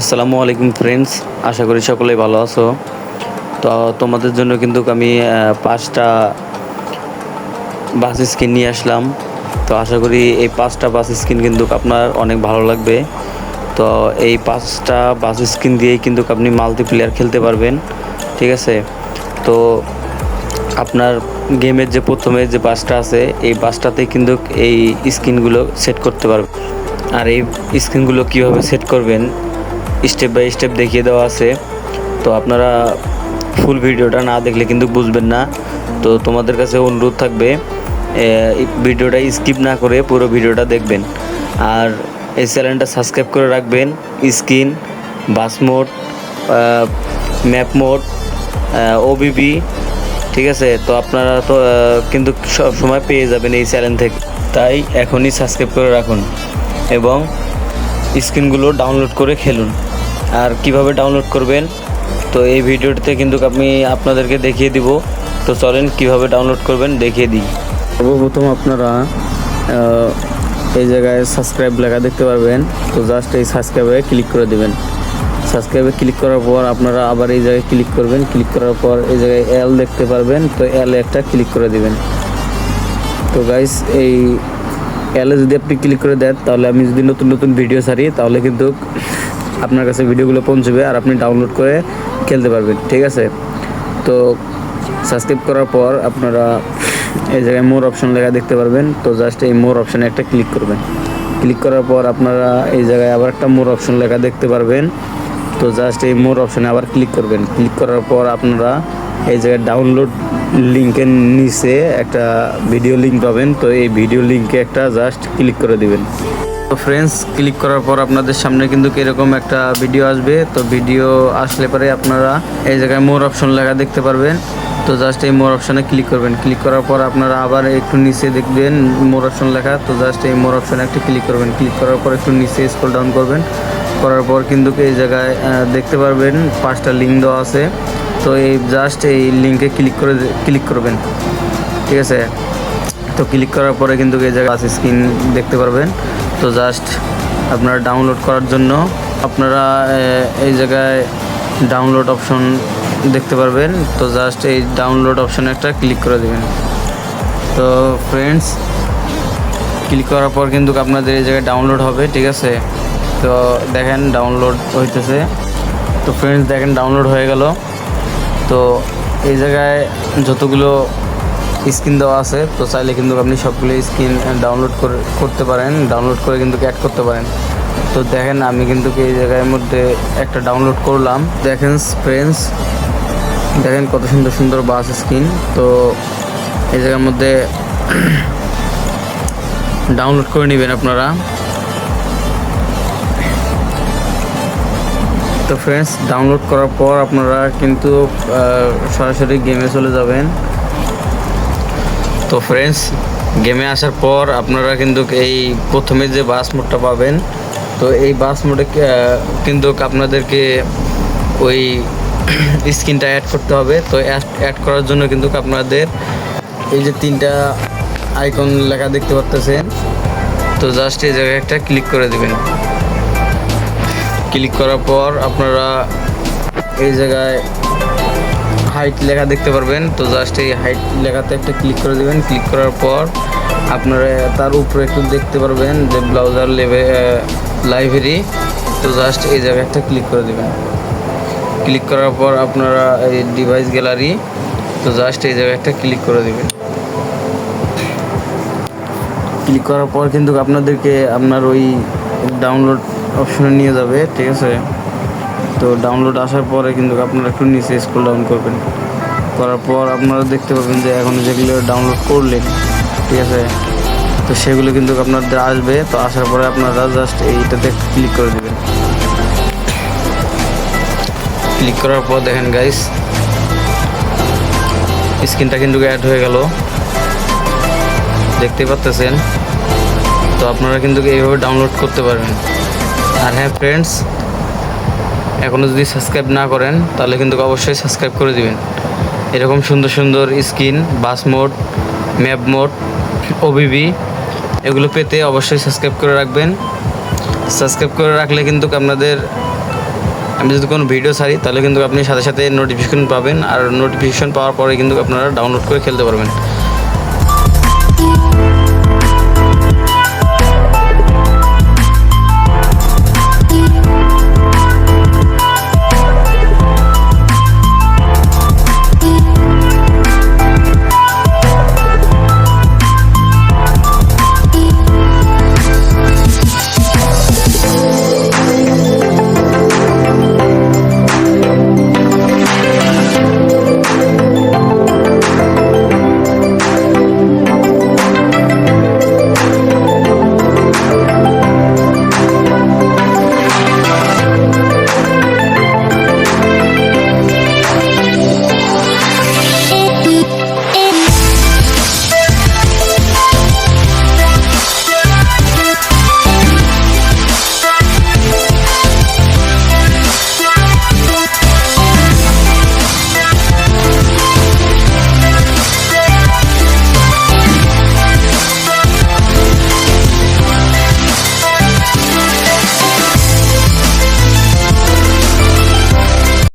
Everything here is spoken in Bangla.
আসসালামু আলাইকুম ফ্রেন্ডস আশা করি সকলেই ভালো আছো। তো তোমাদের জন্য কিন্তু আমি পাঁচটা বাস স্কিন নিয়ে আসলাম। তো আশা করি এই পাঁচটা বাস স্কিন কিন্তু আপনার অনেক ভালো লাগবে। তো এই পাঁচটা বাস স্কিন দিয়েই কিন্তু আপনি মাল্টিপ্লেয়ার খেলতে পারবেন, ঠিক আছে? তো আপনার গেমের যে প্রথমে যে বাসটা আছে, এই বাসটাতেই কিন্তু এই স্কিনগুলো সেট করতে পারবেন। আর এই স্ক্রিনগুলো কীভাবে সেট করবেন স্টেপ বাই স্টেপ দেখিয়ে দেওয়া আছে। তো আপনারা ফুল ভিডিওটা না দেখলে কিন্তু বুঝবেন না। তো তোমাদের কাছে অনুরোধ থাকবে ভিডিওটা স্কিপ না করে পুরো ভিডিওটা দেখবেন। আর এই চ্যানেলটা সাবস্ক্রাইব করে রাখবেন screen bus mode map mode OBB ঠিক আছে? তো আপনারা তো কিন্তু সব সময় পেয়ে যাবেন এই চ্যানেল থেকে। তাই এখনই সাবস্ক্রাইব করে রাখুন এবং স্ক্রিনগুলো ডাউনলোড করে খেলুন। আর কীভাবে ডাউনলোড করবেন? তো এই ভিডিওটিতে কিন্তু আমি আপনাদেরকে দেখিয়ে দিব। তো চলেন কীভাবে ডাউনলোড করবেন দেখিয়ে দিই। সর্বপ্রথম আপনারা এই জায়গায় সাবস্ক্রাইব লেখা দেখতে পারবেন। তো জাস্ট এই সাবস্ক্রাইবে ক্লিক করে দেবেন। সাবস্ক্রাইবে ক্লিক করার পর আপনারা আবার এই জায়গায় ক্লিক করবেন। ক্লিক করার পর এই জায়গায় এল দেখতে পারবেন। তো এল একটা ক্লিক করে দেবেন। তো গাইস এই এলে যদি আপনি ক্লিক করে দেন, তাহলে আমি যদি নতুন নতুন ভিডিও ছাড়ি, তাহলে কিন্তু আপনার কাছে ভিডিওগুলো পৌঁছবে আর আপনি ডাউনলোড করে খেলতে পারবেন, ঠিক আছে? তো সাবস্ক্রাইব করার পর আপনারা এই জায়গায় মোর অপশন লেখা দেখতে পারবেন। তো জাস্ট এই মোর অপশানে একটা ক্লিক করবেন। ক্লিক করার পর আপনারা এই জায়গায় আবার একটা মোর অপশন লেখা দেখতে পারবেন। তো জাস্ট এই মোর অপশানে আবার ক্লিক করবেন। ক্লিক করার পর আপনারা এই জায়গায় ডাউনলোড লিঙ্কের নিচে একটা ভিডিও লিঙ্ক পাবেন। তো এই ভিডিও লিঙ্কে একটা জাস্ট ক্লিক করে দিবেন। তো ফ্রেন্ডস ক্লিক করার পর আপনাদের সামনে কিন্তু এরকম একটা ভিডিও আসবে। তো ভিডিও আসলে পরে আপনারা এই জায়গায় মোর অপশন লেখা দেখতে পারবেন। তো জাস্ট এই মোর অপশানে ক্লিক করবেন। ক্লিক করার পর আপনারা আবার একটু নিচে দেখবেন মোর অপশন লেখা। তো জাস্ট এই মোর অপশানে একটা ক্লিক করবেন। ক্লিক করার পর একটু নিচে স্ক্রল ডাউন করবেন। করার পর কিন্তু এই জায়গায় দেখতে পারবেন পাঁচটা লিঙ্ক দেওয়া আছে। তো এই জাস্ট এই লিঙ্কে ক্লিক করে ক্লিক করবেন। ঠিক আছে? তো ক্লিক করার পরে কিন্তু এই জায়গায় আছে স্ক্রিন দেখতে পারবেন। তো জাস্ট আপনারা ডাউনলোড করার জন্য আপনারা এই জায়গায় ডাউনলোড অপশন দেখতে পারবেন। তো জাস্ট এই ডাউনলোড অপশনে একটা ক্লিক করে দেবেন। তো ফ্রেন্ডস ক্লিক করার পর কিন্তু আপনাদের এই জায়গায় ডাউনলোড হবে, ঠিক আছে? তো দেখেন ডাউনলোড হইতেছে। তো ফ্রেন্ডস দেখেন ডাউনলোড হয়ে গেল। তো এই জায়গায় যতগুলো স্ক্রিন দেওয়া আছে, তো চাইলে কিন্তু আপনি সবগুলো স্ক্রিন ডাউনলোড করে করতে পারেন ডাউনলোড করে কিন্তু অ্যাড করতে পারেন। তো দেখেন, আমি কিন্তু এই জায়গার মধ্যে একটা ডাউনলোড করলাম। দেখেন ফ্রেন্ডস দেখেন কত সুন্দর সুন্দর বাস স্ক্রিন তো এই জায়গার মধ্যে ডাউনলোড করে নেবেন আপনারা। তো ফ্রেন্ডস ডাউনলোড করার পর আপনারা কিন্তু সরাসরি গেমে চলে যাবেন। তো ফ্রেন্ডস গেমে আসার পর আপনারা কিন্তু এই প্রথমে যে বাস মোডটা পাবেন, তো এই বাস মোডে কিন্তু আপনাদেরকে ওই স্ক্রিনটা অ্যাড করতে হবে। তো অ্যাড করার জন্য কিন্তু আপনাদের এই যে তিনটা আইকন লেখা দেখতে পাচ্ছেন তো জাস্ট এই জায়গায় একটা ক্লিক করে দেবেন। ক্লিক করার পর আপনারা এই জায়গায় হাইট লেখা দেখতে পারবেন। তো জাস্ট এই হাইট লেখাতে একটা ক্লিক করে দেবেন। ক্লিক করার পর আপনারা তার উপরে একটু দেখতে পারবেন যে ব্রাউজার লেভে লাইব্রেরি তো জাস্ট এই জায়গায় একটা ক্লিক করে দেবেন। ক্লিক করার পর আপনারা এই ডিভাইস গ্যালারি তো জাস্ট এই জায়গায় একটা ক্লিক করে দেবেন। ক্লিক করার পর কিন্তু আপনাদেরকে আপনার ওই ডাউনলোড অপশনে নিয়ে যাবে, ঠিক আছে? তো ডাউনলোড আসার পরে কিন্তু আপনারা একটু নিচে স্কুল ডাউন করবেন। করার পর আপনারা দেখতে পাবেন যে এখন যেগুলো ডাউনলোড করলেন, ঠিক আছে? তো সেগুলো কিন্তু আপনাদের আসবে। তো আসার পরে আপনারা জাস্ট এইটাতে ক্লিক করে দেবেন। ক্লিক করার পর দেখেন গাইস স্ক্রিনটা কিন্তু অ্যাড হয়ে গেল। দেখতে পাচ্তেছেন? তো আপনারা কিন্তু এইভাবে ডাউনলোড করতে পারবেন। আর হ্যাঁ ফ্রেন্ডস এখনও যদি সাবস্ক্রাইব না করেন, তাহলে কিন্তু অবশ্যই সাবস্ক্রাইব করে দিবেন। এরকম সুন্দর সুন্দর screen bus mode map mode OBB এগুলো পেতে অবশ্যই সাবস্ক্রাইব করে রাখবেন। সাবস্ক্রাইব করে রাখলে কিন্তু আপনাদের, আমি যদি কোনো ভিডিও ছাড়ি, তাহলে কিন্তু আপনি সাথে সাথে নোটিফিকেশন পাবেন, আর নোটিফিকেশন পাওয়ার পরে কিন্তু আপনারা ডাউনলোড করে খেলতে পারবেন।